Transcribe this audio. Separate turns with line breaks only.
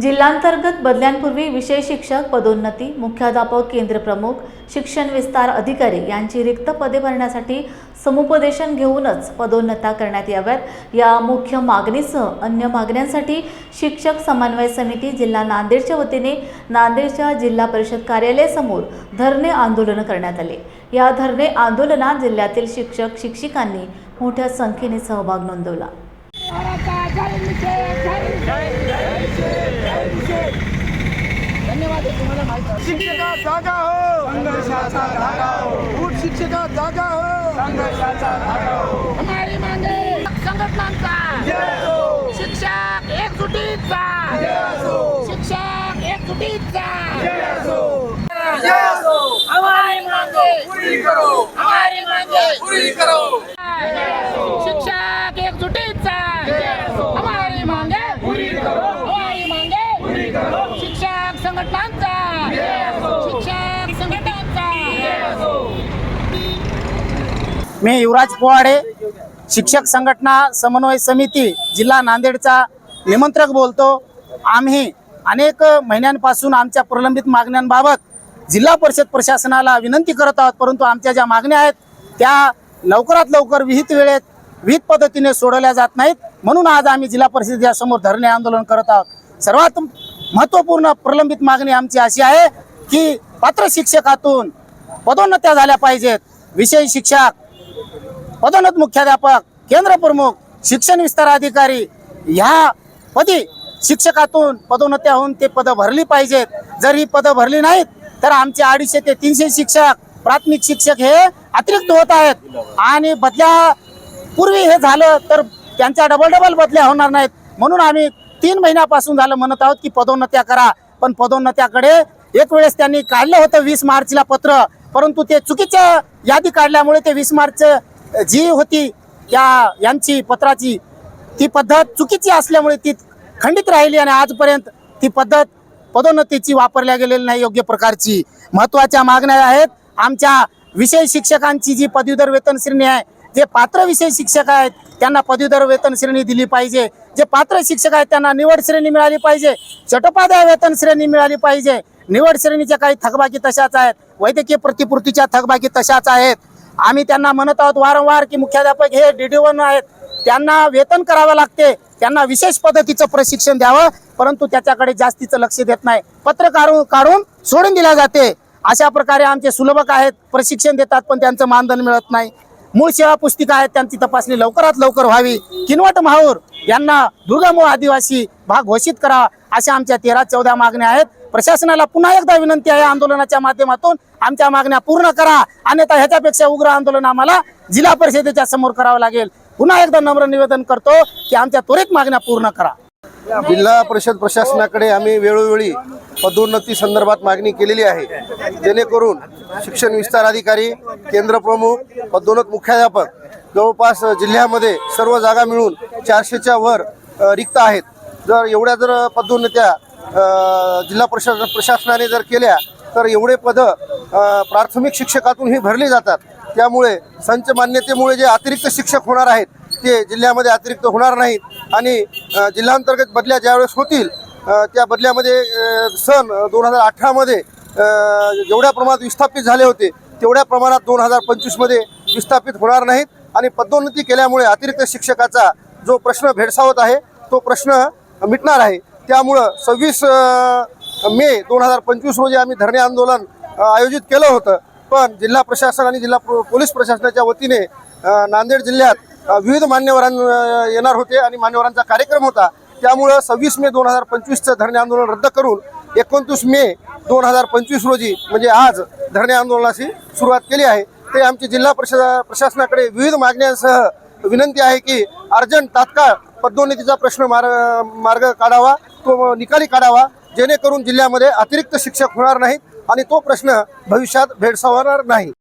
जिल्हांतर्गत बदल्यांपूर्वी विषय शिक्षक पदोन्नती मुख्याध्यापक केंद्रप्रमुख शिक्षण विस्तार अधिकारी यांची रिक्त पदे भरण्यासाठी समुपदेशन घेऊनच पदोन्नत्या करण्यात याव्यात. या मुख्य मागणीसह अन्य मागण्यांसाठी शिक्षक समन्वय समिती जिल्हा नांदेडच्या वतीने नांदेडच्या जिल्हा परिषद कार्यालयासमोर धरणे आंदोलन करण्यात आले. या धरणे आंदोलनात जिल्ह्यातील शिक्षक शिक्षिकांनी मोठ्या संख्येने सहभाग नोंदवला
महाराजा जय निषेध जय निषेध धन्यवाद तुम्हाला माहीत आहे.
शिक्षका जागा हो. संघर्षाचा धागा हो. शिक्षका जागा हो. संघर्षाचा धागा हो.
हमारी मांगे संघटनांचा
जय हो
शिक्षक एकजुटीचा
जय असो
शिक्षक एकजुटीचा
जय असो जय असो
हमारी मांगे
पुरी करो
हमारी मांगे
पुरी करो
शिक्षक एकजुटीचा हमारी मांगे
पुरी करो
हमारी मांगे
पुरी करो
शिक्षक संघटनांचा शिक्षक संघटनांचा
मी युवराज पोवाडे शिक्षक संघटना समन्वय समिती जिल्हा नांदेडचा निमंत्रक बोलतो. आम्ही अनेक महिन्यांपासून आमच्या प्रलंबित मागण्यांबाबत जिल्हा परिषद प्रशासनाला विनंती करत आहोत परंतु आमच्या ज्या मागण्या आहेत त्या लवकरात लवकर विहित वेळेत विहित पद्धतीने सोडवल्या जात नाहीत. म्हणून आज आम्ही जिल्हा परिषदेच्या समोर धरणे आंदोलन करत आहोत. सर्वात महत्त्वपूर्ण प्रलंबित मागणी आमची अशी आहे की पात्र शिक्षकातून पदोन्नत्या झाल्या पाहिजेत. विषय शिक्षक पदोन्नत मुख्याध्यापक केंद्र प्रमुख शिक्षण विस्तार अधिकारी ह्या पदी शिक्षकातून पदोन्नत्या होऊन ते पदं भरली पाहिजेत. जर ही पदं भरली नाहीत तर आमचे अडीचशे ते तीनशे शिक्षक प्राथमिक शिक्षक हे अतिरिक्त होत आहेत. आणि बदल्या पूर्वी हे झालं तर त्यांच्या डबल डबल बदल्या होणार नाहीत. म्हणून आम्ही तीन महिन्यापासून झालं म्हणत आहोत की पदोन्नत्या करा. पण पदोन्नत्याकडे एक वेळेस त्यांनी काढलं होतं वीस मार्चला पत्र परंतु ते चुकीच्या यादी काढल्यामुळे ते वीस मार्च जी होती या यांची पत्राची ती पद्धत चुकीची असल्यामुळे ती खंडित राहिली आणि आजपर्यंत ती पद्धत पदोन्नतीची वापरल्या गेलेली नाही योग्य प्रकारची. महत्त्वाच्या मागण्या आहेत. आमच्या विषय शिक्षकांची जी पदवीधर वेतन श्रेणी आहे जे पात्र विषय शिक्षक आहेत त्यांना पदवीधर वेतन श्रेणी दिली पाहिजे. जे पात्र शिक्षक आहेत त्यांना निवड श्रेणी मिळाली पाहिजे. चटोपाध्याय वेतन श्रेणी मिळाली पाहिजे. निवड श्रेणीच्या काही थकबाकी तशाच आहेत. वैद्यकीय प्रतिपूर्तीच्या थकबाकी तशाच आहेत. आम्ही त्यांना म्हणत आहोत वारंवार की मुख्याध्यापक हे डी वन आहेत. त्यांना वेतन करावं लागते. त्यांना विशेष पद्धतीचं प्रशिक्षण द्यावं. परंतु त्याच्याकडे जास्तीचं लक्ष देत नाही. पत्र काढून काढून सोडून दिल्या जाते. अशा प्रकारे आमचे सुलभक आहेत. प्रशिक्षण देतात पण त्यांचं मानधन मिळत नाही. मूळ सेवा पुस्तिका आहेत त्यांची तपासणी लवकरात लवकर व्हावी. किनवट महाऊर यांना दुर्गमूळ आदिवासी भाग घोषित करा अशा आमच्या तेरा चौदा मागण्या आहेत. प्रशासनाला पुन्हा एकदा विनंती आहे आंदोलनाच्या माध्यमातून आमच्या मागण्या पूर्ण करा. अन्यथा ह्याच्यापेक्षा उग्र आंदोलन आम्हाला जिल्हा परिषदेच्या समोर करावं लागेल. पुन्हा एकदा नम्र निवेदन करतो की आमच्या त्वरित मागण्या पूर्ण करा.
जिल्हा परिषद प्रशासनाकडे आम्ही वेळोवेळी पदोन्नती संदर्भात मागणी केलेली आहे. जेणेकरून शिक्षण विस्तार अधिकारी केंद्रप्रमुख पदोन्नत मुख्याध्यापक जवळपास जिल्ह्यामध्ये सर्व जागा मिळून चारशेच्या वर रिक्त आहेत. जर एवढ्या जर पदोन्नत्या जिल्हा प्रशा प्रशासनाने जर केल्या तर एवढे पदं प्राथमिक शिक्षकातून ही भरली जातात. त्यामुळे संच मान्यतेमुळे जे अतिरिक्त शिक्षक होणार आहेत ते जिल्ह्यामध्ये अतिरिक्त होणार नाहीत. आणि जिल्हांतर्गत बदल्या ज्यावेळेस होतील त्या बदल्यामध्ये सन दोन हजार अठरामध्ये जेवढ्या प्रमाणात विस्थापित झाले होते तेवढ्या प्रमाणात दोन हजार पंचवीसमध्ये विस्थापित होणार नाहीत. आणि पदोन्नती केल्यामुळे अतिरिक्त शिक्षकाचा जो प्रश्न भेडसावत आहे तो प्रश्न मिटणार आहे. त्यामुळं सव्वीस मे दोन हजार पंचवीस रोजी आम्ही धरणे आंदोलन आयोजित केलं होतं. पण जिल्हा प्रशासन आणि जिल्हा पोलीस प्रशासनाच्या वतीने नांदेड जिल्ह्यात विविध मान्यवरां येणार होते आणि मान्यवरांचा कार्यक्रम होता. त्यामुळं सव्वीस मे दोन हजार पंचवीसचं धरणे आंदोलन रद्द करून एकोणतीस मे दोन हजार पंचवीस रोजी म्हणजे आज धरणे आंदोलनाची सुरुवात केली आहे. ते आमची जिल्हा प्रशा प्रशासनाकडे विविध मागण्यांसह विनंती आहे की अर्जंट तात्काळ पदोन्नतीचा प्रश्न मार्ग मार्ग काढावा तो निकाली काढावा जेणेकरून जिल्ह्यामध्ये अतिरिक्त शिक्षक होणार नाहीत आणि तो प्रश्न भविष्यात भेडसावणार नाही.